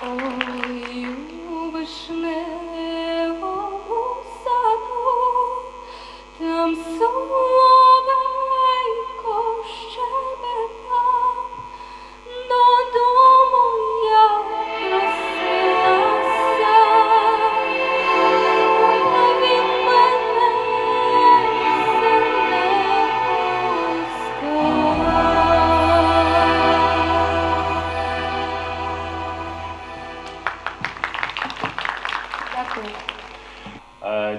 Ой, у вишневому саду там сон.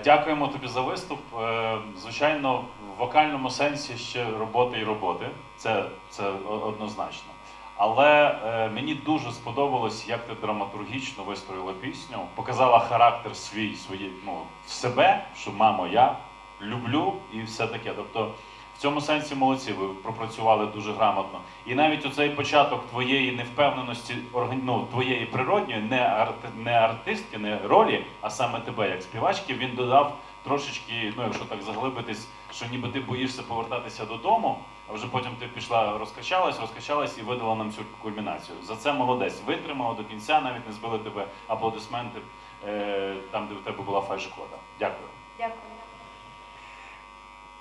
Дякуємо тобі за виступ. Е, Звичайно, в вокальному сенсі ще роботи і роботи. Це, це однозначно. Але е, мені дуже сподобалось, як ти драматургічно вистроїла пісню, показала характер свій, свої, ну, себе, що мамо, я люблю і все таке. Тобто, цьому сенсі молодці, ви пропрацювали дуже грамотно. І навіть оцей початок твоєї невпевненості, ну, твоєї природньої, не, арти, не артистки, не ролі, а саме тебе як співачки, він додав трошечки, ну якщо так заглибитись, що ніби ти боїшся повертатися додому, а вже потім ти пішла, розкачалась, розкачалась і видала нам цю кульмінацію. За це молодець. Витримала до кінця, навіть не збили тебе аплодисменти е, там, де в тебе була фальшкода. Дякую. Дякую.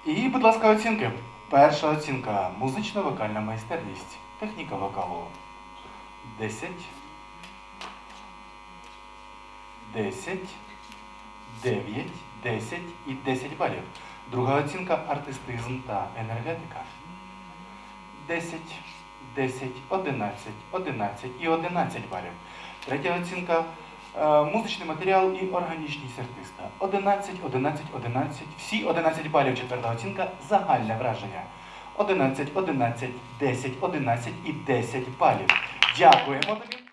І, будь ласка, оцінки. Перша оцінка музично-вокальна майстерність. Техніка вокалу. 10. 10. 9, 10 і 10 балів. Друга оцінка артистизм та енергетика. 10, 10, 11, 11 і 11 балів. Третя оцінка музичний матеріал і органічність артиста. 11, 11, 11. Всі 11 балів. Четверта оцінка загальне враження. 11, 11, 10, 11 і 10 балів. Дякуємо тобі.